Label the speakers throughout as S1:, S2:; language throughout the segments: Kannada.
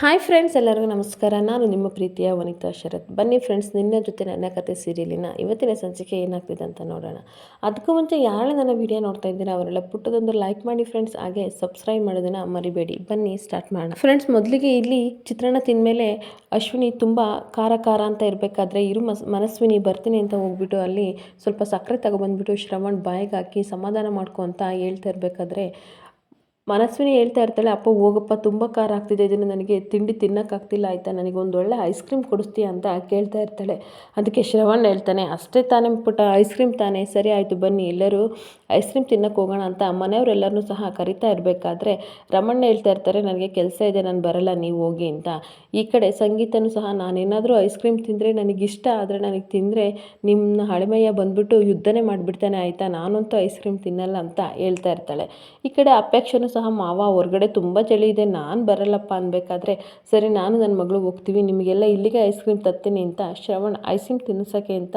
S1: ಹಾಯ್ ಫ್ರೆಂಡ್ಸ್ ಎಲ್ಲರಿಗೂ ನಮಸ್ಕಾರ. ನಾನು ನಿಮ್ಮ ಪ್ರೀತಿಯ ವನಿತಾ ಶರತ್. ಬನ್ನಿ ಫ್ರೆಂಡ್ಸ್ ನಿನ್ನ ಜೊತೆ ನನ್ನ ಕತೆ ಸೀರಿಯಲಿನ ಇವತ್ತಿನ ಸಂಚಿಕೆ ಏನಾಗ್ತಿದೆ ಅಂತ ನೋಡೋಣ. ಅದಕ್ಕೂ ಮುಂಚೆ ಯಾರೇ ನನ್ನ ವಿಡಿಯೋ ನೋಡ್ತಾ ಇದ್ದೀರಾ, ಅವರೆಲ್ಲ ಪುಟ್ಟದೊಂದು ಲೈಕ್ ಮಾಡಿ ಫ್ರೆಂಡ್ಸ್ ಹಾಗೆ ಸಬ್ಸ್ಕ್ರೈಬ್ ಮಾಡೋದನ್ನು ಮರಿಬೇಡಿ. ಬನ್ನಿ ಸ್ಟಾರ್ಟ್ ಮಾಡೋಣ. ಫ್ರೆಂಡ್ಸ್ ಮೊದಲಿಗೆ ಇಲ್ಲಿ ಚಿತ್ರಾನ್ನ ತಿಂದಮೇಲೆ ಅಶ್ವಿನಿ ತುಂಬ ಖಾರ ಖಾರ ಅಂತ ಇರಬೇಕಾದ್ರೆ ಇರು ಮನಸ್ವಿನಿ ಬರ್ತೀನಿ ಅಂತ ಹೋಗ್ಬಿಟ್ಟು ಅಲ್ಲಿ ಸ್ವಲ್ಪ ಸಕ್ಕರೆ ತಗೊಬಂದ್ಬಿಟ್ಟು ಶ್ರವಣ್ ಬಾಯಿಗೆ ಹಾಕಿ ಸಮಾಧಾನ ಮಾಡ್ಕೊ ಅಂತ ಹೇಳ್ತಾ ಇರಬೇಕಾದ್ರೆ ಮನಸ್ವಿನಿ ಹೇಳ್ತಾ ಇರ್ತಾಳೆ, ಅಪ್ಪ, ಹೋಗಪ್ಪ, ತುಂಬ ಖಾರ ಆಗ್ತಿದೆ, ಇದನ್ನು ನನಗೆ ತಿಂಡಿ ತಿನ್ನೋಕ್ಕಾಗ್ತಿಲ್ಲ ಆಯಿತಾ? ನನಗೆ ಒಂದು ಒಳ್ಳೆ ಐಸ್ ಕ್ರೀಮ್ ಕೊಡಿಸ್ತೀಯ ಅಂತ ಕೇಳ್ತಾ ಇರ್ತಾಳೆ. ಅದಕ್ಕೆ ಶ್ರವಣ್ ಹೇಳ್ತಾನೆ, ಅಷ್ಟೇ ತಾನೇ ಪುಟ್ಟ ಐಸ್ ಕ್ರೀಮ್ ತಾನೇ. ಸರಿ, ಆಯಿತು, ಬನ್ನಿ, ಎಲ್ಲರೂ ಐಸ್ ಕ್ರೀಮ್ ತಿನ್ನಕ್ಕೆ ಹೋಗೋಣ ಅಂತ ಮನೆಯವರೆಲ್ಲರೂ ಸಹ ಕರಿತಾ ಇರಬೇಕಾದ್ರೆ ರಮಣ್ಣ ಹೇಳ್ತಾ ಇರ್ತಾರೆ, ನನಗೆ ಕೆಲಸ ಇದೆ, ನಾನು ಬರಲ್ಲ, ನೀವು ಹೋಗಿ ಅಂತ. ಈ ಕಡೆ ಸಂಗೀತನೂ ಸಹ, ನಾನೇನಾದರೂ ಐಸ್ ಕ್ರೀಮ್ ತಿಂದರೆ ನನಗಿಷ್ಟ ಆದರೆ ನನಗೆ ತಿಂದರೆ ನಿಮ್ಮ ಹಳೆಮಯ್ಯ ಬಂದ್ಬಿಟ್ಟು ಯುದ್ಧನೇ ಮಾಡಿಬಿಡ್ತಾನೆ, ಆಯಿತಾ? ನಾನಂತೂ ಐಸ್ ಕ್ರೀಮ್ ತಿನ್ನಲ್ಲ ಅಂತ ಹೇಳ್ತಾ ಇರ್ತಾಳೆ. ಈ ಕಡೆ ಅಪೇಕ್ಷೆನೂ ಸಹ ಮಾವ ಹೊರಗಡೆ ತುಂಬ ಚಳಿ ಇದೆ, ನಾನು ಬರಲ್ಲಪ್ಪ ಅನ್ಬೇಕಾದ್ರೆ. ಸರಿ, ನಾನು ನನ್ನ ಮಗಳು ಹೋಗ್ತೀವಿ, ನಿಮಗೆಲ್ಲ ಇಲ್ಲಿಗೆ ಐಸ್ ಕ್ರೀಮ್ ತರ್ತೀನಿ ಅಂತ ಶ್ರವಣ್ ಐಸ್ ಕ್ರೀಮ್ ತಿನ್ನಿಸೋಕ್ಕೆ ಅಂತ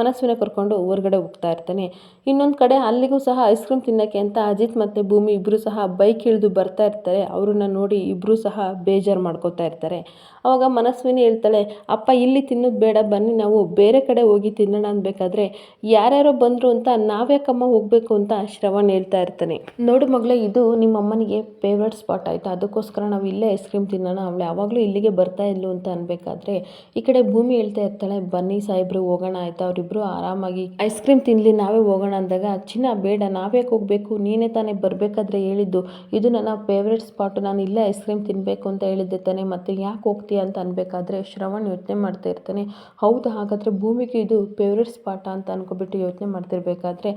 S1: ಮನಸ್ವಿನ ಕರ್ಕೊಂಡು ಹೊರಗಡೆ ಹೋಗ್ತಾ ಇರ್ತಾನೆ. ಇನ್ನೊಂದು ಕಡೆ ಅಲ್ಲಿಗೂ ಸಹ ಐಸ್ ಕ್ರೀಮ್ ತಿನ್ನೋಕ್ಕೆ ಅಂತ ಅಜಿತ್ ಮತ್ತು ಭೂಮಿ ಇಬ್ಬರು ಸಹ ಬೈಕ್ ಇಳಿದು ಬರ್ತಾ ಇರ್ತಾರೆ. ಅವ್ರನ್ನ ನೋಡಿ ಇಬ್ಬರು ಸಹ ಬೇಜಾರು ಮಾಡ್ಕೋತಾ ಇರ್ತಾರೆ. ಅವಾಗ ಮನಸ್ವಿನಿ ಹೇಳ್ತಾಳೆ, ಅಪ್ಪ, ಇಲ್ಲಿ ತಿನ್ನೋದು ಬೇಡ, ಬನ್ನಿ ನಾವು ಬೇರೆ ಕಡೆ ಹೋಗಿ ತಿನ್ನೋಣ ಅನ್ಬೇಕಾದ್ರೆ. ಯಾರ್ಯಾರೋ ಬಂದರು ಅಂತ ನಾವ್ಯಾಕಮ್ಮ ಹೋಗಬೇಕು ಅಂತ ಶ್ರವಣ್ ಹೇಳ್ತಾ ಇರ್ತಾನೆ. ನೋಡು ಮಗಳೇ, ಇದು ನಿಮ್ಮ ಅಮ್ಮನಿಗೆ ಫೇವ್ರೆಟ್ ಸ್ಪಾಟ್ ಆಯಿತು. ಅದಕ್ಕೋಸ್ಕರ ನಾವು ಇಲ್ಲೇ ಐಸ್ ಕ್ರೀಮ್ ತಿನ್ನೋಣ. ಅವಳು ಯಾವಾಗಲೂ ಇಲ್ಲಿಗೆ ಬರ್ತಾ ಇಲ್ಲು ಅಂತ ಅನ್ಬೇಕಾದ್ರೆ ಈ ಕಡೆ ಭೂಮಿ ಹೇಳ್ತಾ ಇರ್ತಾಳೆ, ಬನ್ನಿ ಸಾಹೇಬ್ರು, ಹೋಗೋಣ ಆಯಿತಾ? ಅವರಿಬ್ಬರು ಆರಾಮಾಗಿ ಐಸ್ ಕ್ರೀಮ್ ತಿನ್ನಲಿ ನಾವೇ ಹೋಗೋಣ ಅಂದಾಗ, ಚಿನ್ನ ಬೇಡ, ನಾವ್ಯಾಕೆ ಹೋಗಬೇಕು? ನೀನೇ ತಾನೇ ಬರಬೇಕಾದ್ರೆ ಹೇಳಿದ್ದು. ಇದು ನನ್ನ ಫೇವ್ರೆಟ್ ಸ್ಪಾಟು ನಾನು ಇಲ್ಲೇ ಐಸ್ ಕ್ರೀಮ್ ತಿನ್ನಬೇಕು ಅಂತ ಹೇಳಿದ್ದೆ ತಾನೆ, ಮತ್ತೆ ಯಾಕೆ ಹೋಗ್ತೀಯ ಅಂತ ಅನ್ಬೇಕಾದ್ರೆ ಶ್ರವಣ್ ಯೋಚನೆ ಮಾಡ್ತಾ ಇರ್ತಾನೆ. ಹೌದು, ಹಾಗಾದರೆ ಭೂಮಿಗೆ ಇದು ಫೇವ್ರೆಟ್ ಸ್ಪಾಟ ಅಂತ ಅನ್ಕೊಬಿಟ್ಟು ಯೋಚನೆ ಮಾಡ್ತಿರ್ಬೇಕಾದ್ರೆ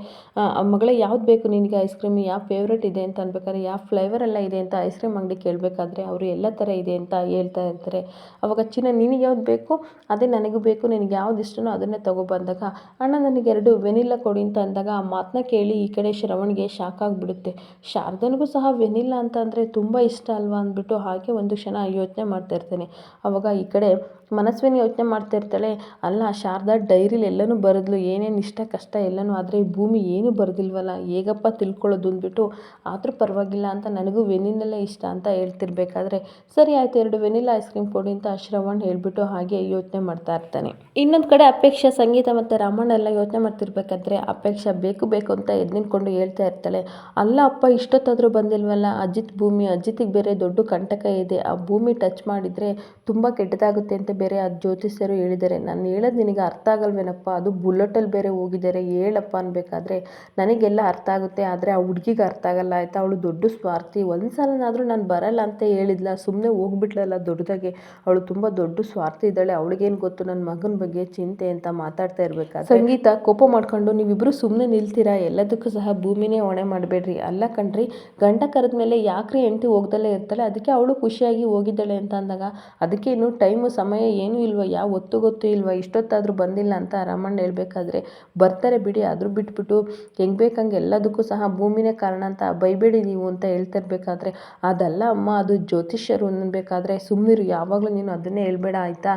S1: ಮಗಳೇ ಯಾವ್ದು ಬೇಕು ನಿನಗೆ? ಐಸ್ ಕ್ರೀಮ್ ಯಾವ ಫೇವ್ರೆಟ್ ಇದೆ ಅಂತ ಅನ್ಬೇಕಾದ್ರೆ ಯಾವ ಫ್ಲೇವರ್ ಎಲ್ಲ ಇದೆ ಅಂತ ಐಸ್ ಕ್ರೀಮ್ ಅಂಗಡಿ ಕೇಳಬೇಕಾದ್ರೆ ಅವರು ಎಲ್ಲ ಥರ ಇದೆ ಅಂತ ಹೇಳ್ತಾ ಇರ್ತಾರೆ. ಅವಾಗ ಚಿನ್ನ ನಿನಗೆ ಯಾವ್ದು ಬೇಕು? ಅದೇ ನನಗೂ ಬೇಕು. ನಿನಗೆ ಯಾವ್ದು ಇಷ್ಟನೋ ಅದನ್ನೇ ತಗೊಬಂದಾಗ ಅಣ್ಣ, ನನಗೆ ಎರಡು ವೆನಿಲ್ಲ ಕೊಡಿ ಅಂತ ಅಂದಾಗ ಆ ಮಾತನ್ನ ಕೇಳಿ ಈ ಕಡೆ ಶ್ರವಣ್ಗೆ ಶಾಕ್ ಆಗಿಬಿಡುತ್ತೆ. ಶಾರದನಿಗೂ ಸಹ ವೆನಿಲ್ಲ ಅಂತ ಅಂದರೆ ತುಂಬ ಇಷ್ಟ ಅಲ್ವಾ ಅಂದ್ಬಿಟ್ಟು ಹಾಗೆ ಒಂದು ಕ್ಷಣ ಯೋಚನೆ ಮಾಡ್ತಾ ಇರ್ತೇನೆ. ಅವಾಗ ಈ ಕಡೆ ಮನಸ್ವಿನಿ ಯೋಚನೆ ಮಾಡ್ತಾ ಇರ್ತಾಳೆ, ಅಲ್ಲ, ಶಾರದಾ ಡೈರಿಲಿ ಎಲ್ಲನೂ ಬರೆದ್ಲು, ಏನೇನು ಇಷ್ಟ ಕಷ್ಟ ಎಲ್ಲನೂ, ಆದರೆ ಈ ಭೂಮಿ ಏನೂ ಬರೆದಿಲ್ವಲ್ಲ, ಹೇಗಪ್ಪ ತಿಳ್ಕೊಳ್ಳೋದು? ಅಂದ್ಬಿಟ್ಟು, ಆದರೂ ಪರವಾಗಿಲ್ಲ ಅಂತ ನನಗೂ ವೆನಿಲಲ್ಲೇ ಇಷ್ಟ ಅಂತ ಹೇಳ್ತಿರ್ಬೇಕಾದ್ರೆ, ಸರಿ ಆಯಿತು, ಎರಡು ವೆನಿಲ್ಲ ಐಸ್ ಕ್ರೀಮ್ ಕೊಡಿ ಅಂತ ಶ್ರವಣ್ ಹೇಳ್ಬಿಟ್ಟು ಹಾಗೆ ಯೋಚನೆ ಮಾಡ್ತಾ ಇರ್ತಾನೆ. ಇನ್ನೊಂದು ಕಡೆ ಅಪೇಕ್ಷೆ ಸಂಗೀತ ಮತ್ತು ರಾಮಣ್ಣ ಎಲ್ಲ ಯೋಚನೆ ಮಾಡ್ತಿರ್ಬೇಕಾದ್ರೆ, ಅಪೇಕ್ಷೆ ಬೇಕು ಬೇಕು ಅಂತ ಎದ್ನಿಂದ್ಕೊಂಡು ಹೇಳ್ತಾ ಇರ್ತಾಳೆ, ಅಲ್ಲ, ಅಪ್ಪ, ಇಷ್ಟೊತ್ತಾದರೂ ಬಂದಿಲ್ವಲ್ಲ, ಅಜಿತ್ ಭೂಮಿ, ಅಜಿತಿಗೆ ಬೇರೆ ದೊಡ್ಡ ಕಂಟಕ ಇದೆ, ಆ ಭೂಮಿ ಟಚ್ ಮಾಡಿದರೆ ತುಂಬ ಕೆಟ್ಟದಾಗುತ್ತೆ ಅಂತ ಬೇರೆ ಆ ಜ್ಯೋತಿಷ್ಯರು ಹೇಳಿದ್ದಾರೆ. ನಾನು ಹೇಳೋದು ನಿನಗೆ ಅರ್ಥ ಆಗಲ್ವೇನಪ್ಪ? ಅದು ಬುಲೆಟಲ್ಲಿ ಬೇರೆ ಹೋಗಿದ್ದಾರೆ. ಹೇಳಪ್ಪ ಅನ್ಬೇಕಾದ್ರೆ ನನಗೆಲ್ಲ ಅರ್ಥ ಆಗುತ್ತೆ, ಆದರೆ ಆ ಹುಡ್ಗಿಗೆ ಅರ್ಥ ಆಗಲ್ಲ. ಆಯಿತಾ? ಅವಳು ದೊಡ್ಡ ಸ್ವಾರ್ಥಿ. ಒಂದು ಸಲನಾದರೂ ನಾನು ಬರಲ್ಲ ಅಂತ ಹೇಳಿದ್ಲ. ಸುಮ್ಮನೆ ಹೋಗ್ಬಿಟ್ಲಲ್ಲ ದೊಡ್ಡದಾಗೆ. ಅವಳು ತುಂಬ ದೊಡ್ಡ ಸ್ವಾರ್ಥಿ ಇದ್ದಾಳೆ. ಅವಳಿಗೇನು ಗೊತ್ತು? ನನ್ನ ಮಗನ ಬಗ್ಗೆ ಚಿಂತೆ ಅಂತ ಮಾತಾಡ್ತಾ ಇರ್ಬೇಕಾದ್ರೆ. ಸಂಗೀತ, ಕೋಪ ಮಾಡ್ಕೊಂಡು ನೀವಿಬ್ಬರು ಸುಮ್ಮನೆ ನಿಲ್ತೀರಾ? ಎಲ್ಲದಕ್ಕೂ ಸಹ ಭೂಮಿನೇ ಹೊಣೆ ಮಾಡಬೇಡ್ರಿ. ಅಲ್ಲ ಕಣ್ರಿ, ಗಂಡ ಕರೆದ ಮೇಲೆ ಯಾಕ್ರಿ ಹೆಂಡತಿ ಹೋಗ್ದಲ್ಲೇ ಇರ್ತಾಳೆ? ಅದಕ್ಕೆ ಅವಳು ಖುಷಿಯಾಗಿ ಹೋಗಿದ್ದಾಳೆ ಅಂತ ಅಂದಾಗ, ಅದಕ್ಕೆ ಇನ್ನು ಟೈಮು ಸಮಯ ಏನೂ ಇಲ್ವ? ಯಾವ ಹೊತ್ತು ಗೊತ್ತು ಇಲ್ವ? ಇಷ್ಟೊತ್ತಾದರೂ ಬಂದಿಲ್ಲ ಅಂತ ರಮಣ್ಣ ಹೇಳ್ಬೇಕಾದ್ರೆ ಬರ್ತಾರೆ ಬಿಡಿ, ಆದರೂ ಬಿಟ್ಬಿಟ್ಟು ಹೆಂಗೆ ಬೇಕಂಗೆ ಎಲ್ಲದಕ್ಕೂ ಸಹ ಭೂಮಿನೇ ಕಾರಣ ಅಂತ ಬೈಬೇಡಿ ನೀವು ಅಂತ ಹೇಳ್ತಿರ್ಬೇಕಾದ್ರೆ. ಅದಲ್ಲ ಅಮ್ಮ, ಅದು ಜ್ಯೋತಿಷ್ಯರು ಅನ್ನಬೇಕಾದ್ರೆ ಸುಮ್ಮನಿರು ಯಾವಾಗಲೂ ನೀನು ಅದನ್ನೇ ಹೇಳ್ಬೇಡ, ಆಯಿತಾ?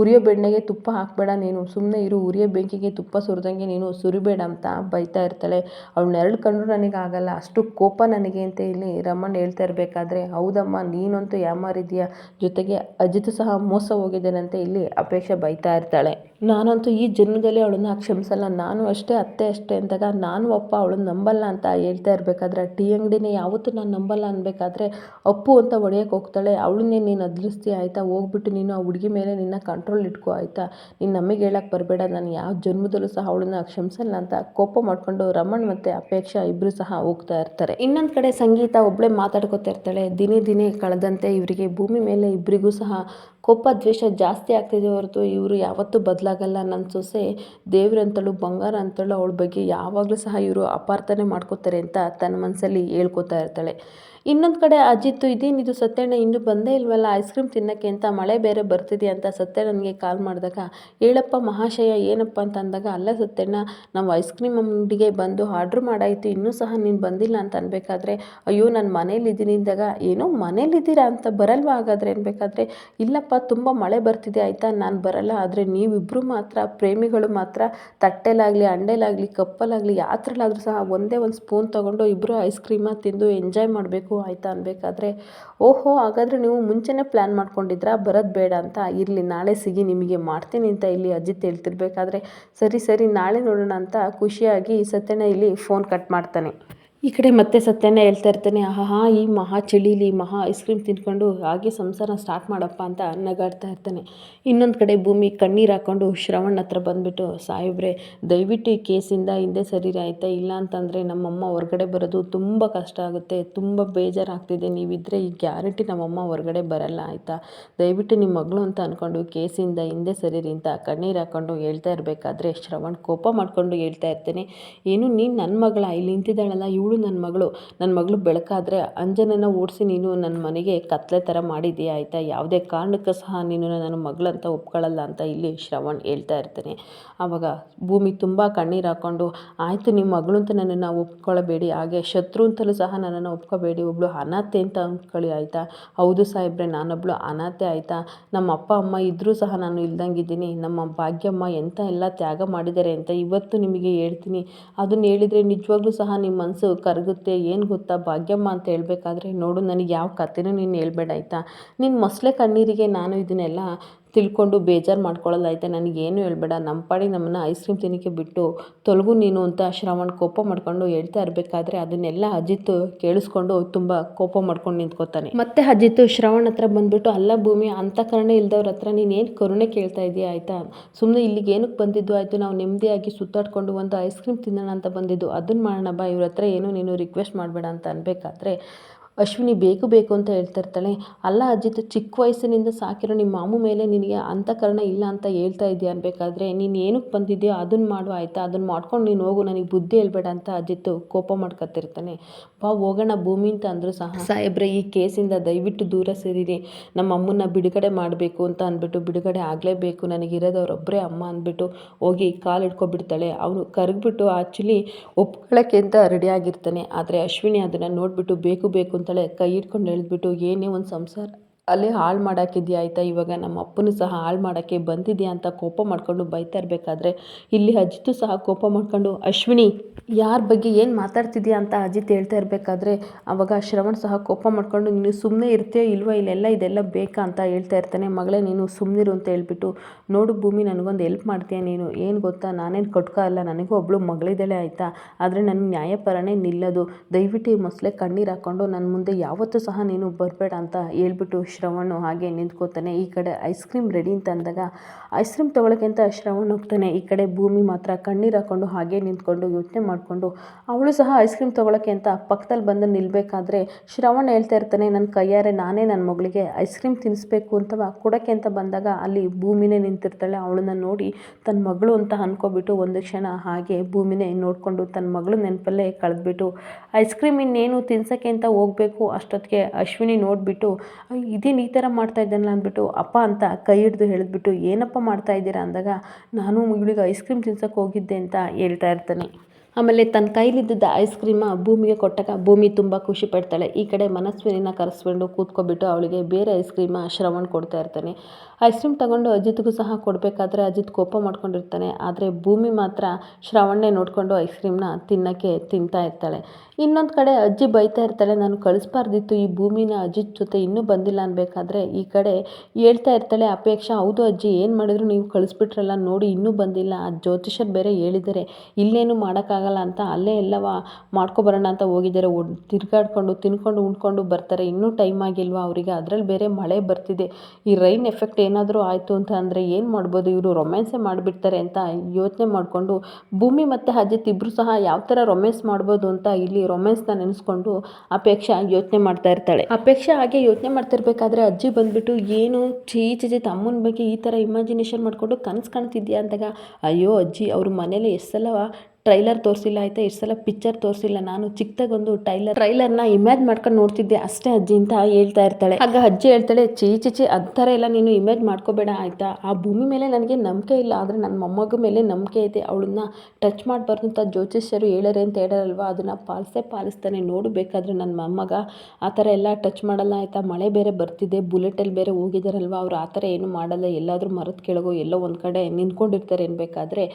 S1: ಉರಿಯೋ ಬೆಣ್ಣೆಗೆ ತುಪ್ಪ ಹಾಕಬೇಡ ನೀನು. ಸುಮ್ಮನೆ ಇರು, ಉರಿಯೋ ಬೆಂಕಿಗೆ ತುಪ್ಪ ಸುರಿದಂಗೆ ನೀನು ಸುರಿಬೇಡ ಅಂತ ಬೈತಾ ಇರ್ತಾಳೆ. ಅವಳು ನೆರಳು ಕಂಡ್ರು ನನಗೆ ಆಗಲ್ಲ ಅಷ್ಟು ಕೋಪ ನನಗೆ ಅಂತ ಇಲ್ಲಿ ರಮಣ್ಣ ಹೇಳ್ತಾ ಇರಬೇಕಾದ್ರೆ, ಹೌದಮ್ಮ, ನೀನಂತೂ ಯಾಮಾರಿದೀಯ ಜೊತೆಗೆ ಅಜಿತ್ ಸಹ ಮೋಸ ಹೋಗಿದ್ದೇನಂತೆ ಇಲ್ಲಿ ಅಪೇಕ್ಷೆ ಬೈತಾ ಇರ್ತಾಳೆ. ನಾನಂತೂ ಈ ಜನ್ಮದಲ್ಲಿ ಅವಳನ್ನ ಕ್ಷಮಿಸಲ್ಲ. ನಾನು ಅಷ್ಟೇ ಅತ್ತೆ ಅಷ್ಟೇ ಅಂದಾಗ ನಾನು ಅಪ್ಪ ಅವಳನ್ನ ನಂಬಲ್ಲ ಅಂತ ಹೇಳ್ತಾ ಇರಬೇಕಾದ್ರೆ ಟೀ ಅಂಗಡಿನೇ ಯಾವತ್ತೂ ನಾನು ನಂಬಲ್ಲ ಅನ್ಬೇಕಾದ್ರೆ ಅಪ್ಪು ಅಂತ ಒಡೆಯಕ್ಕೆ ಹೋಗ್ತಾಳೆ. ಅವಳನ್ನೇ ನೀನು ಅದೃಷ್ಟಿ ಆಯಿತಾ? ಹೋಗ್ಬಿಟ್ಟು ನೀನು ಆ ಹುಡುಗಿ ಮೇಲೆ ನಿನ್ನ ಕಂಟ್ರೋಲ್ ಇಟ್ಕೋ, ಆಯಿತಾ? ನೀನು ನಮಗೆ ಹೇಳಕ್ಕೆ ಬರಬೇಡ. ನಾನು ಯಾವ ಜನ್ಮದಲ್ಲೂ ಸಹ ಅವಳನ್ನ ಕ್ಷಮಿಸಲ್ಲ ಅಂತ ಕೋಪ ಮಾಡಿಕೊಂಡು ರಮಣ್ ಮತ್ತು ಅಪೇಕ್ಷಾ ಇಬ್ಬರು ಸಹ ಹೋಗ್ತಾ ಇರ್ತಾರೆ. ಇನ್ನೊಂದು ಕಡೆ ಸಂಗೀತ ಒಬ್ಬಳೇ ಮಾತಾಡ್ಕೊತಾ ಇರ್ತಾಳೆ. ದಿನೇ ದಿನೇ ಕಳೆದಂತೆ ಇವರಿಗೆ ಭೂಮಿ ಮೇಲೆ ಇಬ್ಬರಿಗೂ ಸಹ ಕೋಪ ದ್ವೇಷ ಜಾಸ್ತಿ ಆಗ್ತಿದೆ ಹೊರತು ಇವರು ಯಾವತ್ತೂ ಬದಲಾಗಲ್ಲ ನನ್ನ ಸೊಸೆ. ದೇವ್ರಂತಳು ಬಂಗಾರ ಅಂತಳು ಅವಳ ಬಗ್ಗೆ ಯಾವಾಗಲೂ ಸಹ ಇವರು ಅಪಾರ್ಥನೆ ಮಾಡ್ಕೋತಾರೆ ಅಂತ ತನ್ನ ಮನಸ್ಸಲ್ಲಿ ಹೇಳ್ಕೊತಾ ಇರ್ತಾಳೆ. ಇನ್ನೊಂದು ಕಡೆ ಅಜಿತ್ತು ಇದು ಸತ್ಯಣ್ಣ, ಇನ್ನೂ ಬಂದೇ ಇಲ್ವಲ್ಲ ಐಸ್ ಕ್ರೀಮ್ ತಿನ್ನೋಕ್ಕೆ ಅಂತ ಮಳೆ ಬೇರೆ ಬರ್ತಿದೆ ಅಂತ ಸತ್ಯಣ್ಣನಿಗೆ ಕಾಲ್ ಮಾಡಿದಾಗ, ಹೇಳಪ್ಪ ಮಹಾಶಯ, ಏನಪ್ಪ ಅಂತ ಅಂದಾಗ, ಅಲ್ಲ ಸತ್ಯಣ್ಣ, ನಾವು ಐಸ್ ಕ್ರೀಮ್ ಅಂಗಡಿಗೆ ಬಂದು ಆರ್ಡ್ರ್ ಮಾಡಾಯಿತು, ಇನ್ನೂ ಸಹ ನೀನು ಬಂದಿಲ್ಲ ಅಂತ ಅನ್ಬೇಕಾದ್ರೆ, ಅಯ್ಯೋ ನಾನು ಮನೇಲಿದ್ದೀನಿ ಅಂದಾಗ, ಏನೋ ಮನೇಲಿದ್ದೀರಾ ಅಂತ ಬರಲ್ವಾ ಹಾಗಾದ್ರೆ ಅನ್ಬೇಕಾದ್ರೆ, ಇಲ್ಲಪ್ಪ, ತುಂಬ ಮಳೆ ಬರ್ತಿದೆ, ಆಯಿತಾ? ನಾನು ಬರಲ್ಲ, ಆದರೆ ನೀವಿಬ್ಬರು ಮಾತ್ರ, ಪ್ರೇಮಿಗಳು ಮಾತ್ರ ತಟ್ಟೆಲಾಗಲಿ ಅಂಡೆಲಾಗಲಿ ಕಪ್ಪಲಾಗಲಿ ಯಾತ್ರಲ್ಲಾದರೂ ಸಹ ಒಂದೇ ಒಂದು ಸ್ಪೂನ್ ತೊಗೊಂಡು ಇಬ್ಬರು ಐಸ್ ಕ್ರೀಮ ತಿಂದು ಎಂಜಾಯ್ ಮಾಡಬೇಕು ನನಗೂ ಆಯಿತಾ ಅನ್ಬೇಕಾದ್ರೆ, ಓಹೋ, ಹಾಗಾದರೆ ನೀವು ಮುಂಚೆನೇ ಪ್ಲ್ಯಾನ್ ಮಾಡ್ಕೊಂಡಿದ್ರಾ? ಬರೋದು ಬೇಡ ಅಂತ. ಇರಲಿ, ನಾಳೆ ಸಿಗಿ, ನಿಮಗೆ ಮಾಡ್ತೀನಿ ಅಂತ ಇಲ್ಲಿ ಅಜಿತ್ ಹೇಳ್ತಿರ್ಬೇಕಾದ್ರೆ, ಸರಿ ಸರಿ, ನಾಳೆ ನೋಡೋಣ ಅಂತ ಖುಷಿಯಾಗಿ ಸತ್ಯನ ಇಲ್ಲಿ ಫೋನ್ ಕಟ್ ಮಾಡ್ತಾನೆ. ಈ ಕಡೆ ಮತ್ತೆ ಸತ್ಯನೇ ಹೇಳ್ತಾ ಇರ್ತಾನೆ ಆಹಾ ಈ ಮಹಾ ಚಳಿಲಿ, ಮಹಾ ಐಸ್ ಕ್ರೀಮ್ ತಿನ್ಕೊಂಡು ಹಾಗೆ ಸಂಸಾರ ಸ್ಟಾರ್ಟ್ ಮಾಡಪ್ಪ ಅಂತ ನಗಾಡ್ತಾ ಇರ್ತಾನೆ. ಇನ್ನೊಂದು ಕಡೆ ಭೂಮಿ ಕಣ್ಣೀರು ಹಾಕ್ಕೊಂಡು ಶ್ರವಣ್ ಹತ್ರ ಬಂದುಬಿಟ್ಟು, ಸಾಹೇಬ್ರೆ, ದಯವಿಟ್ಟು ಈ ಕೇಸಿಂದ ಹಿಂದೆ ಸರಿರಿ ಆಯಿತಾ? ಇಲ್ಲ ಅಂತಂದರೆ ನಮ್ಮಮ್ಮ ಹೊರಗಡೆ ಬರೋದು ತುಂಬ ಕಷ್ಟ ಆಗುತ್ತೆ, ತುಂಬ ಬೇಜಾರಾಗ್ತಿದೆ ನೀವಿದ್ದರೆ ಈ ಗ್ಯಾರಂಟಿ ನಮ್ಮಮ್ಮ ಹೊರಗಡೆ ಬರಲ್ಲ, ಆಯಿತಾ? ದಯವಿಟ್ಟು ನಿಮ್ಮ ಮಗಳು ಅಂತ ಅಂದ್ಕೊಂಡು ಕೇಸಿಂದ ಹಿಂದೆ ಸರಿರಿ ಅಂತ ಕಣ್ಣೀರು ಹಾಕ್ಕೊಂಡು ಹೇಳ್ತಾ ಇರಬೇಕಾದ್ರೆ ಶ್ರವಣ್ ಕೋಪ ಮಾಡಿಕೊಂಡು ಹೇಳ್ತಾ ಇರ್ತೇನೆ, ಏನು ನೀನು ನನ್ನ ಮಗಳ? ಇಲ್ಲಿ ನಿಂತಿದ್ದಾಳಲ್ಲ, ಇವಳು ನನ್ನ ಮಗಳು. ನನ್ನ ಮಗಳು ಬೆಳಕಾದರೆ ಅಂಜನನ್ನು ಓಡಿಸಿ ನೀನು ನನ್ನ ಮನೆಗೆ ಕತ್ಲೆ ಥರ ಮಾಡಿದ್ದೀಯ ಆಯಿತಾ? ಯಾವುದೇ ಕಾರಣಕ್ಕೂ ಸಹ ನೀನು ನನ್ನ ಮಗಳಂತ ಒಪ್ಕೊಳ್ಳಲ್ಲ ಅಂತ ಇಲ್ಲಿ ಶ್ರವಣ್ ಹೇಳ್ತಾ ಇರ್ತಾನೆ. ಆವಾಗ ಭೂಮಿ ತುಂಬ ಕಣ್ಣೀರು ಹಾಕ್ಕೊಂಡು ಆಯಿತು ನಿಮ್ಮ ಮಗಳು ಅಂತ ನನ್ನನ್ನು ಒಪ್ಕೊಳ್ಳಬೇಡಿ ಹಾಗೆ ಶತ್ರು ಅಂತಲೂ ಸಹ ನನ್ನನ್ನು ಒಪ್ಕೋಬೇಡಿ ಒಬ್ಬಳು ಅನಾಥೆ ಅಂತ ಅಂದ್ಕೊಳ್ಳಿ ಆಯಿತಾ? ಹೌದು ಸಾಹೇಬ್ರೆ, ನಾನೊಬ್ಳು ಅನಾಥೆ ಆಯಿತಾ? ನಮ್ಮ ಅಪ್ಪ, ಅಮ್ಮ ಇದ್ದರೂ ಸಹ ನಾನು ಇಲ್ದಂಗಿದ್ದೀನಿ. ನಮ್ಮ ಭಾಗ್ಯಮ್ಮ ಎಂಥ ಎಲ್ಲ ತ್ಯಾಗ ಮಾಡಿದ್ದಾರೆ ಅಂತ ಇವತ್ತು ನಿಮಗೆ ಹೇಳ್ತೀನಿ. ಅದನ್ನು ಹೇಳಿದರೆ ನಿಜವಾಗ್ಲೂ ಸಹ ನಿಮ್ಮ ಮನಸ್ಸು ಕರಗುತ್ತೆ, ಏನು ಗೊತ್ತಾ? ಭಾಗ್ಯಮ್ಮ ಅಂತ ಹೇಳಬೇಕಾದ್ರೆ, ನೋಡು, ನನಗೆ ಯಾವ ಕತೆನೂ ನೀನು ಹೇಳ್ಬೇಡ, ಆಯಿತಾ? ನಿನ್ನ ಮೊಸಳೆ ಕಣ್ಣೀರಿಗೆ ನಾನು ಇದನ್ನೆಲ್ಲ ತಿಳ್ಕೊಂಡು ಬೇಜಾರು ಮಾಡ್ಕೊಳ್ಳೋದು ಆಯಿತಾ ನನಗೇನು ಹೇಳ್ಬೇಡ. ನಮ್ಮ ಪಾಡಿ ನಮ್ಮನ್ನು ಐಸ್ ಕ್ರೀಮ್ ತಿನ್ನೋಕ್ಕೆ ಬಿಟ್ಟು ತೊಲಗು ನೀನು ಅಂತ ಶ್ರವಣ್ ಕೋಪ ಮಾಡ್ಕೊಂಡು ಹೇಳ್ತಾ ಇರಬೇಕಾದ್ರೆ ಅದನ್ನೆಲ್ಲ ಅಜಿತ್ ಕೇಳಿಸ್ಕೊಂಡು ತುಂಬ ಕೋಪ ಮಾಡ್ಕೊಂಡು ನಿಂತ್ಕೋತಾನೆ. ಮತ್ತೆ ಅಜಿತ್ ಶ್ರವಣ್ ಹತ್ರ ಬಂದ್ಬಿಟ್ಟು, ಅಲ್ಲ ಭೂಮಿ, ಅಂತ ಕರುಣೆ ಇಲ್ದವ್ರ ಹತ್ರ ನೀನು ಏನು ಕರುಣೆ ಕೇಳ್ತಾ ಇದೆಯಾ ಆಯಿತಾ? ಸುಮ್ಮನೆ ಇಲ್ಲಿಗೆ ಏನಕ್ಕೆ ಬಂದಿದ್ದು? ಆಯಿತು, ನಾವು ನೆಮ್ಮದಿಯಾಗಿ ಸುತ್ತಾಡ್ಕೊಂಡು ಒಂದು ಐಸ್ ಕ್ರೀಮ್ ತಿನ್ನೋಣ ಅಂತ ಬಂದಿದ್ದು. ಅದನ್ನು ಮಾಡೋಣ ಬಾ. ಇವ್ರ ಹತ್ರ ಏನು ನೀನು ರಿಕ್ವೆಸ್ಟ್ ಮಾಡಬೇಡ ಅಂತ ಅನ್ಬೇಕಾದ್ರೆ ಅಶ್ವಿನಿ ಬೇಕು ಬೇಕು ಅಂತ ಹೇಳ್ತಾ ಇರ್ತಾಳೆ. ಅಲ್ಲ ಅಜಿತ್ ಚಿಕ್ಕ ವಯಸ್ಸಿನಿಂದ ಸಾಕಿರೋ ನಿಮ್ಮ ಮಾಮು ಮೇಲೆ ನಿನಗೆ ಅಂತಃಕರಣ ಇಲ್ಲ ಅಂತ ಹೇಳ್ತಾ ಇದೆಯಾ ಅನ್ಬೇಕಾದ್ರೆ ನೀನು ಏನಕ್ಕೆ ಬಂದಿದ್ಯೋ ಅದನ್ನು ಮಾಡು ಆಯಿತಾ? ಅದನ್ನು ಮಾಡ್ಕೊಂಡು ನೀನು ಹೋಗು, ನನಗೆ ಬುದ್ಧಿ ಹೇಳ್ಬೇಡ ಅಂತ ಅಜಿತ್ ಕೋಪ ಮಾಡ್ಕೊತಿರ್ತಾನೆ ಬಾ, ಹೋಗೋಣ ಭೂಮಿ ಅಂತ ಅಂದರೂ ಸಹ. ಸಾಹೇಬ್ರೆ, ಈ ಕೇಸಿಂದ ದಯವಿಟ್ಟು ದೂರ ಸೇರಿರಿ. ನಮ್ಮ ಅಮ್ಮನ್ನ ಬಿಡುಗಡೆ ಮಾಡಬೇಕು ಅಂತ ಅಂದ್ಬಿಟ್ಟು ಬಿಡುಗಡೆ ಆಗಲೇಬೇಕು. ನನಗಿರೋದವ್ರೊಬ್ಬರೇ ಅಮ್ಮ ಅಂದ್ಬಿಟ್ಟು ಹೋಗಿ ಕಾಲು ಹಿಡ್ಕೊಬಿಡ್ತಾಳೆ. ಅವನು ಕರಗ್ಬಿಟ್ಟು ಆ್ಯಕ್ಚುಲಿ ಒಪ್ಕೊಳ್ಳೋಕ್ಕೆ ಅಂತ ರೆಡಿಯಾಗಿರ್ತಾನೆ ಆದರೆ ಅಶ್ವಿನಿ ಅದನ್ನು ನೋಡಿಬಿಟ್ಟು ಬೇಕು ಬೇಕು ಅಂತಾಳೆ. ಕೈ ಹಿಡ್ಕೊಂಡು ಎಳೆದ್ಬಿಟ್ಟು ಏನೇ ಒಂದು ಸಂಸಾರ ಅಲ್ಲೇ ಹಾಳು ಮಾಡಾಕಿದ್ಯಾ ಆಯಿತಾ? ಇವಾಗ ನಮ್ಮ ಅಪ್ಪನೂ ಸಹ ಹಾಳು ಮಾಡೋಕ್ಕೆ ಬಂದಿದೆಯಾ ಅಂತ ಕೋಪ ಮಾಡಿಕೊಂಡು ಬೈತಾ ಇರಬೇಕಾದ್ರೆ ಇಲ್ಲಿ ಅಜಿತು ಸಹ ಕೋಪ ಮಾಡಿಕೊಂಡು, ಅಶ್ವಿನಿ, ಯಾರ ಬಗ್ಗೆ ಏನು ಮಾತಾಡ್ತಿದ್ಯಾ ಅಂತ ಅಜಿತ್ ಹೇಳ್ತಾ ಇರಬೇಕಾದ್ರೆ ಅವಾಗ ಶ್ರವಣ್ ಸಹ ಕೋಪ ಮಾಡಿಕೊಂಡು, ನೀನು ಸುಮ್ಮನೆ ಇರ್ತೀಯೋ ಇಲ್ವೋ ಇಲ್ಲೆಲ್ಲ ಇದೆಲ್ಲ ಬೇಕಾ ಅಂತ ಹೇಳ್ತಾ ಇರ್ತಾನೆ. ಮಗಳೇ, ನೀನು ಸುಮ್ಮನಿರು ಅಂತ ಹೇಳ್ಬಿಟ್ಟು, ನೋಡು ಭೂಮಿ, ನನಗೊಂದು ಹೆಲ್ಪ್ ಮಾಡ್ತೀಯ ನೀನು? ಏನು ಗೊತ್ತಾ? ನಾನೇನು ಕಟ್ಕ ಅಲ್ಲ. ನನಗೂ ಒಬ್ಬಳು ಮಗಳಿದ್ದಾಳೆ ಆಯಿತಾ? ಆದರೆ ನನ್ನ ನ್ಯಾಯಪರನೇ ನಿಲ್ಲದು. ದಯವಿಟ್ಟು ಈ ಮೊಸಳೆ ಕಣ್ಣೀರು ಹಾಕ್ಕೊಂಡು ನನ್ನ ಮುಂದೆ ಯಾವತ್ತೂ ಸಹ ನೀನು ಬರಬೇಡ ಅಂತ ಹೇಳ್ಬಿಟ್ಟು ಶ್ರವಣ್ ಹಾಗೆ ನಿಂತ್ಕೋತಾನೆ. ಈ ಕಡೆ ಐಸ್ ಕ್ರೀಮ್ ರೆಡಿ ಅಂತ ಅಂದಾಗ ಐಸ್ ಕ್ರೀಮ್ ತೊಗೊಳಕ್ಕೆ ಅಂತ ಶ್ರವಣ್ ಹೋಗ್ತಾನೆ. ಈ ಕಡೆ ಭೂಮಿ ಮಾತ್ರ ಕಣ್ಣೀರು ಹಾಕ್ಕೊಂಡು ಹಾಗೆ ನಿಂತ್ಕೊಂಡು ಯೋಚನೆ ಮಾಡಿಕೊಂಡು ಅವಳು ಸಹ ಐಸ್ ಕ್ರೀಮ್ ತೊಗೊಳಕ್ಕೆ ಅಂತ ಪಕ್ಕದಲ್ಲಿ ಬಂದು ನಿಲ್ಲಬೇಕಾದ್ರೆ ಶ್ರವಣ್ ಹೇಳ್ತಾ ಇರ್ತಾನೆ ನನ್ನ ಕೈಯಾರೆ ನಾನೇ ನನ್ನ ಮಗಳಿಗೆ ಐಸ್ ಕ್ರೀಮ್ ತಿನ್ನಿಸ್ಬೇಕು ಅಂತ ಕೊಡೋಕ್ಕೆ ಅಂತ ಬಂದಾಗ ಅಲ್ಲಿ ಭೂಮಿನೇ ನಿಂತಿರ್ತಾಳೆ. ಅವಳನ್ನ ನೋಡಿ ತನ್ನ ಮಗಳು ಅಂತ ಅಂದ್ಕೊಬಿಟ್ಟು ಒಂದು ಕ್ಷಣ ಹಾಗೆ ಭೂಮಿನೇ ನೋಡಿಕೊಂಡು ತನ್ನ ಮಗಳು ನೆನಪಲ್ಲೇ ಕಳೆದ್ಬಿಟ್ಟು ಐಸ್ ಕ್ರೀಮ್ ಇನ್ನೇನು ತಿನ್ಸೋಕ್ಕೆ ಅಂತ ಹೋಗಬೇಕು? ಅಷ್ಟೊತ್ತಿಗೆ ಅಶ್ವಿನಿ ನೋಡಿಬಿಟ್ಟು ಇದೇನು ಈ ಥರ ಮಾಡ್ತಾ ಇದ್ದಾನಲ್ಲ ಅಂದ್ಬಿಟ್ಟು ಅಪ್ಪ ಅಂತ ಕೈ ಹಿಡಿದು ಹೇಳಿದ್ಬಿಟ್ಟು ಏನಪ್ಪ ಮಾಡ್ತಾ ಇದ್ದೀರಾ ಅಂದಾಗ, ನಾನು ಇವಳಿಗೆ ಐಸ್ ಕ್ರೀಮ್ ತಿನ್ಸೋಕೆ ಹೋಗಿದ್ದೆ ಅಂತ ಹೇಳ್ತಾ ಇರ್ತಾನೆ. ಆಮೇಲೆ ತನ್ನ ಕೈಲಿದ್ದ ಐಸ್ ಕ್ರೀಮ ಭೂಮಿಗೆ ಕೊಟ್ಟಾಗ ಭೂಮಿ ತುಂಬ ಖುಷಿ ಪಡ್ತಾಳೆ. ಈ ಕಡೆ ಮನಸ್ವಿನಿನ ಕರೆಸ್ಕೊಂಡು ಕೂತ್ಕೊಬಿಟ್ಟು ಅವಳಿಗೆ ಬೇರೆ ಐಸ್ ಕ್ರೀಮ ಶ್ರವಣ್ ಕೊಡ್ತಾ ಇರ್ತಾನೆ. ಐಸ್ ಕ್ರೀಮ್ ತಗೊಂಡು ಅಜಿತ್ಗೂ ಸಹ ಕೊಡಬೇಕಾದ್ರೆ ಅಜಿತ್ ಕೋಪ ಮಾಡ್ಕೊಂಡಿರ್ತಾನೆ. ಆದರೆ ಭೂಮಿ ಮಾತ್ರ ಶ್ರವಣೆ ನೋಡಿಕೊಂಡು ಐಸ್ ಕ್ರೀಮ್ನ ತಿನ್ನೋಕ್ಕೆ ತಿಂತಾ ಇರ್ತಾಳೆ. ಇನ್ನೊಂದು ಕಡೆ ಅಜ್ಜಿ ಬೈತಾ ಇರ್ತಾಳೆ, ನಾನು ಕಳಿಸ್ಬಾರ್ದಿತ್ತು ಈ ಭೂಮಿನ ಅಜಿತ್ ಜೊತೆ ಇನ್ನೂ ಬಂದಿಲ್ಲ ಅನ್ಬೇಕಾದ್ರೆ ಈ ಕಡೆ ಹೇಳ್ತಾ ಇರ್ತಾಳೆ, ಅಪೇಕ್ಷಾ, ಹೌದು ಅಜ್ಜಿ, ಏನು ಮಾಡಿದ್ರು ನೀವು ಕಳಿಸ್ಬಿಟ್ರಲ್ಲ, ನೋಡಿ ಇನ್ನೂ ಬಂದಿಲ್ಲ. ಆ ಜ್ಯೋತಿಷರು ಬೇರೆ ಹೇಳಿದರೆ ಇಲ್ಲೇನು ಮಾಡೋಕ್ಕಾಗಲ್ಲ. ಅಂತ ಅಲ್ಲೇ ಎಲ್ಲವ ಮಾಡ್ಕೊಬರೋಣ ಅಂತ ಹೋಗಿದ್ದಾರೆ. ತಿರ್ಗಾಡ್ಕೊಂಡು, ತಿನ್ಕೊಂಡು ಉಂಡ್ಕೊಂಡು ಬರ್ತಾರೆ. ಇನ್ನೂ ಟೈಮ್ ಆಗಿಲ್ವಾ ಅವರಿಗೆ? ಅದ್ರಲ್ಲಿ ಬೇರೆ ಮಳೆ ಬರ್ತಿದೆ. ಈ ರೈನ್ ಎಫೆಕ್ಟ್ ಏನಾದರೂ ಆಯಿತು ಅಂತ ಅಂದರೆ ಏನು ಮಾಡ್ಬೋದು? ಇವರು ರೊಮ್ಯಾನ್ಸೇ ಮಾಡಿಬಿಡ್ತಾರೆ ಅಂತ ಯೋಚನೆ ಮಾಡಿಕೊಂಡು, ಭೂಮಿ ಮತ್ತು ಅಜಿತ್ ಇಬ್ಬರು ಸಹ ಯಾವ ಥರ ರೊಮ್ಯಾನ್ಸ್ ಮಾಡ್ಬೋದು ಅಂತ ಇಲ್ಲಿ ರೊಮ್ಯಾನ್ಸ್ನ ನೆನೆಸ್ಕೊಂಡು ಅಪೇಕ್ಷಾ ಯೋಚನೆ ಮಾಡ್ತಾ ಇರ್ತಾಳೆ. ಅಪೇಕ್ಷಾ ಹಾಗೆ ಯೋಚನೆ ಮಾಡ್ತಿರ್ಬೇಕಾದ್ರೆ ಅಜ್ಜಿ ಬಂದುಬಿಟ್ಟು, ಏನು ಚೀಚಿ ತಮ್ಮನ ಬಗ್ಗೆ ಈ ಥರ ಇಮ್ಯಾಜಿನೇಷನ್ ಮಾಡಿಕೊಂಡು ಕನಸು ಕಾಣ್ತಿದ್ಯಾ? ಅಂದಾಗ, ಅಯ್ಯೋ ಅಜ್ಜಿ, ಅವ್ರ ಮನೇಲಿ ಎಷ್ಟು ಟ್ರೈಲರ್ ತೋರಿಸಿಲ್ಲ ಆಯ್ತಾ? ಎಷ್ಟು ಸಲ ಪಿಕ್ಚರ್ ತೋರಿಸಿಲ್ಲ. ನಾನು ಚಿಕ್ಕದಾಗೊಂದು ಟೈಲರ್ ಟ್ರೈಲರ್ನ ಇಮ್ಯಾಜ್ ಮಾಡ್ಕೊಂಡು ನೋಡ್ತಿದ್ದೆ. ಅಷ್ಟೇ ಅಜ್ಜಿ ಅಂತ ಹೇಳ್ತಾ ಇರ್ತಾಳೆ. ಆಗ ಅಜ್ಜಿ ಹೇಳ್ತಾಳೆ ಚೀ ಚೀಚಿ ಆ ಥರ ಎಲ್ಲ ನೀನು ಇಮೇಜ್ ಮಾಡ್ಕೋಬೇಡ ಆಯ್ತಾ? ಆ ಭೂಮಿ ಮೇಲೆ ನನಗೆ ನಂಬಿಕೆ ಇಲ್ಲ. ಆದರೆ ನನ್ನ ಮೊಮ್ಮಗ ಮೇಲೆ ನಂಬಿಕೆ ಐತೆ ಅವಳನ್ನ ಟಚ್ ಮಾಡಬಾರ್ದು ಅಂತ ಜ್ಯೋತಿಷ್ಯರು ಹೇಳರೆ ಅಂತ ಹೇಳಲ್ವಾ ಅದನ್ನು ಪಾಲಿಸೇ ಪಾಲಿಸ್ತಾನೆ. ನೋಡಬೇಕಾದ್ರೆ ನನ್ನ ಮೊಮ್ಮಗ ಆ ಥರ ಎಲ್ಲ ಟಚ್ ಮಾಡಲ್ಲ ಆಯ್ತಾ? ಮಳೆ ಬೇರೆ ಬರ್ತಿದೆ. ಬುಲೆಟಲ್ಲಿ ಬೇರೆ ಹೋಗಿದಾರಲ್ವ? ಅವ್ರು ಆ ಥರ ಏನು ಮಾಡಲ್ಲ. ಎಲ್ಲಾದರೂ ಮರದ ಕೆಳಗೋ ಎಲ್ಲೋ ಒಂದು ಕಡೆ ನಿಂತ್ಕೊಂಡಿರ್ತಾರೆ ಅನ್ಬೇಕಾದ್ರೆ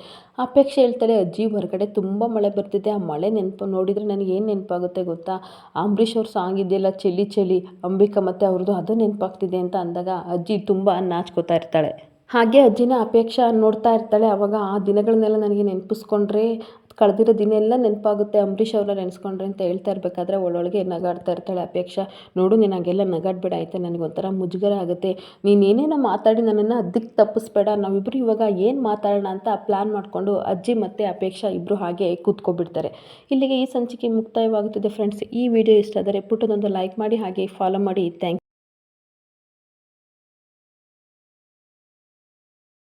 S1: ಅಪೇಕ್ಷೆ ಹೇಳ್ತಾಳೆ ಅಜ್ಜಿ ಹೊರಗಡೆ. ಕಡೆ ತುಂಬ ಮಳೆ ಬರ್ತಿದೆ. ಆ ಮಳೆ ನೆನಪು ನೋಡಿದರೆ ನನಗೆ ಏನು ನೆನಪಾಗುತ್ತೆ ಗೊತ್ತಾ? ಅಂಬರೀಷ್ ಅವ್ರ ಸಾಂಗ್ ಇದೆಯಲ್ಲ ಚೆಲ್ಲಿ ಚಲಿ, ಅಂಬಿಕಾ ಮತ್ತು ಅವ್ರದ್ದು ಅದು ನೆನಪಾಗ್ತಿದೆ ಅಂತ ಅಂದಾಗ ಅಜ್ಜಿ ತುಂಬ ನಾಚ್ಕೋತಾ ಇರ್ತಾಳೆ. ಹಾಗೆ ಅಜ್ಜಿನ ಅಪೇಕ್ಷೆ ನೋಡ್ತಾ ಇರ್ತಾಳೆ. ಆವಾಗ ಆ ದಿನಗಳನ್ನೆಲ್ಲ ನನಗೆ ನೆನಪಿಸ್ಕೊಂಡ್ರೆ ಕಳೆದಿರೋ ದಿನ ಎಲ್ಲ ನೆನಪಾಗುತ್ತೆ. ಅಂಬರೀಷ್ ಅವ್ರನ್ನ ನೆನೆಸ್ಕೊಂಡ್ರೆ ಅಂತ ಹೇಳ್ತಾ ಇರಬೇಕಾದ್ರೆ ಒಳೊಳಗೆ ನಗಾಡ್ತಾ ಇರ್ತಾಳೆ ಅಪೇಕ್ಷಾ. ನೋಡು, ನೀನು ಹಾಗೆಲ್ಲ ನಗಾಡ್ಬೇಡ ನನಗೆ ಒಂಥರ ಮುಜುಗರ ಆಗುತ್ತೆ. ನೀನು ಏನೇನೋ ಮಾತಾಡಿ ನನ್ನನ್ನು ಅದಕ್ಕೆ ತಪ್ಪಿಸ್ಬೇಡ. ನಾವಿಬ್ಬರು ಇವಾಗ ಏನು ಮಾತಾಡೋಣ ಅಂತ ಪ್ಲ್ಯಾನ್ ಮಾಡಿಕೊಂಡು ಅಜ್ಜಿ ಮತ್ತು ಅಪೇಕ್ಷಾ ಇಬ್ಬರು ಹಾಗೆ ಕೂತ್ಕೊಬಿಡ್ತಾರೆ. ಇಲ್ಲಿಗೆ ಈ ಸಂಚಿಕೆ ಮುಕ್ತಾಯವಾಗುತ್ತದೆ ಫ್ರೆಂಡ್ಸ್. ಈ ವಿಡಿಯೋ ಇಷ್ಟ ಆದರೆ ಪುಟ್ಟದೊಂದು ಲೈಕ್ ಮಾಡಿ ಹಾಗೆ ಫಾಲೋ ಮಾಡಿ. ಥ್ಯಾಂಕ್